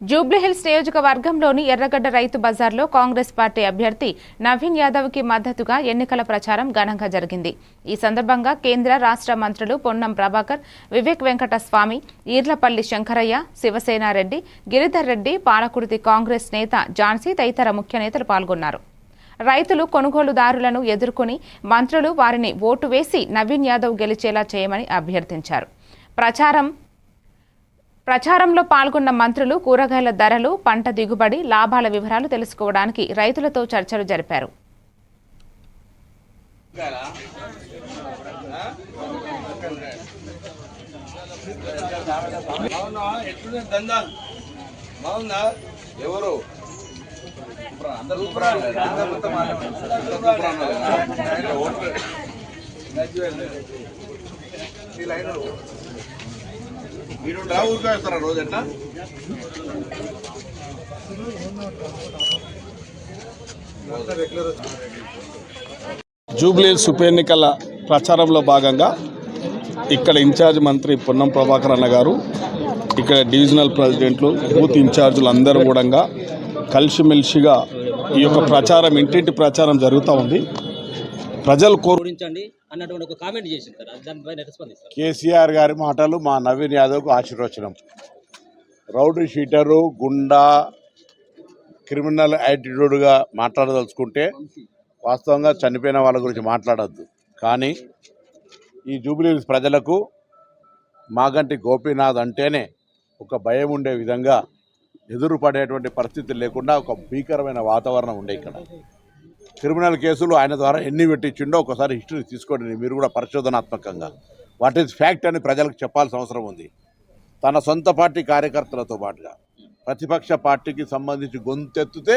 జూబ్లీహిల్స్ నియోజకవర్గంలోని ఎర్రగడ్డ రైతు బజార్లో కాంగ్రెస్ పార్టీ అభ్యర్థి నవీన్ యాదవ్కి మద్దతుగా ఎన్నికల ప్రచారం ఘనంగా జరిగింది. ఈ సందర్భంగా కేంద్ర రాష్ట్ర మంత్రులు పొన్నం ప్రభాకర్ వివేక్ వెంకటస్వామి ఈర్లపల్లి శంకరయ్య శివసేనారెడ్డి గిరిధర్ రెడ్డి పాలకుర్తి కాంగ్రెస్ నేత ఝాన్సీ తదితర ముఖ్య నేతలు పాల్గొన్నారు. రైతులు కొనుగోలుదారులను ఎదుర్కొని మంత్రులు వారిని ఓటు వేసి నవీన్ యాదవ్ గెలిచేలా చేయమని అభ్యర్థించారు. ప్రచారం ప్రచారంలో పాల్గొన్న మంత్రులు కూరగాయల ధరలు పంట దిగుబడి లాభాల వివరాలు తెలుసుకోవడానికి రైతులతో చర్చలు జరిపారు బాగున్నా ఎట్లుంది మీరు ఊరికే వస్తారా రోజు ఎట్లా? జూబ్లీహిల్స్ ఉప ఎన్నికల ప్రచారంలో భాగంగా ఇక్కడ ఇన్ఛార్జ్ మంత్రి పొన్నం ప్రభాకర్ అన్న గారు ఇక్కడ డివిజనల్ ప్రెసిడెంట్లు బూత్ ఇన్ఛార్జీలు అందరూ కూడా కలిసిమెలిసిగా ఈ యొక్క ప్రచారం ఇంటింటి ప్రచారం జరుగుతూ ఉంది. ప్రజలు కోరు ఓడించండి. అన్నటువంటి ఒక కామెంట్ చేసింది సార్. దానిపైన ఎట్లా కేసీఆర్ గారి మాటలు మా నవీన్ యాదవ్కు ఆశీర్వచనం. రౌడీ షీటరు గుండా క్రిమినల్ యాటిట్యూడ్గా మాట్లాడదలుచుకుంటే వాస్తవంగా చనిపోయిన వాళ్ళ గురించి మాట్లాడద్దు. కానీ ఈ జూబ్లీ ప్రజలకు మాగంటి గోపీనాథ్ అంటేనే ఒక భయం ఉండే విధంగా ఎదురుపడేటువంటి పరిస్థితి లేకుండా ఒక భీకరమైన వాతావరణం ఉండే ఇక్కడ. క్రిమినల్ కేసులు ఆయన ద్వారా ఎన్ని పెట్టించిండో ఒకసారి హిస్టరీ తీసుకోండి. మీరు కూడా పరిశోధనాత్మకంగా. వాట్ ఈజ్ ఫ్యాక్ట్ అని ప్రజలకు చెప్పాల్సిన అవసరం ఉంది. తన సొంత పార్టీ కార్యకర్తలతో పాటుగా ప్రతిపక్ష పార్టీకి సంబంధించి గొంతెత్తితే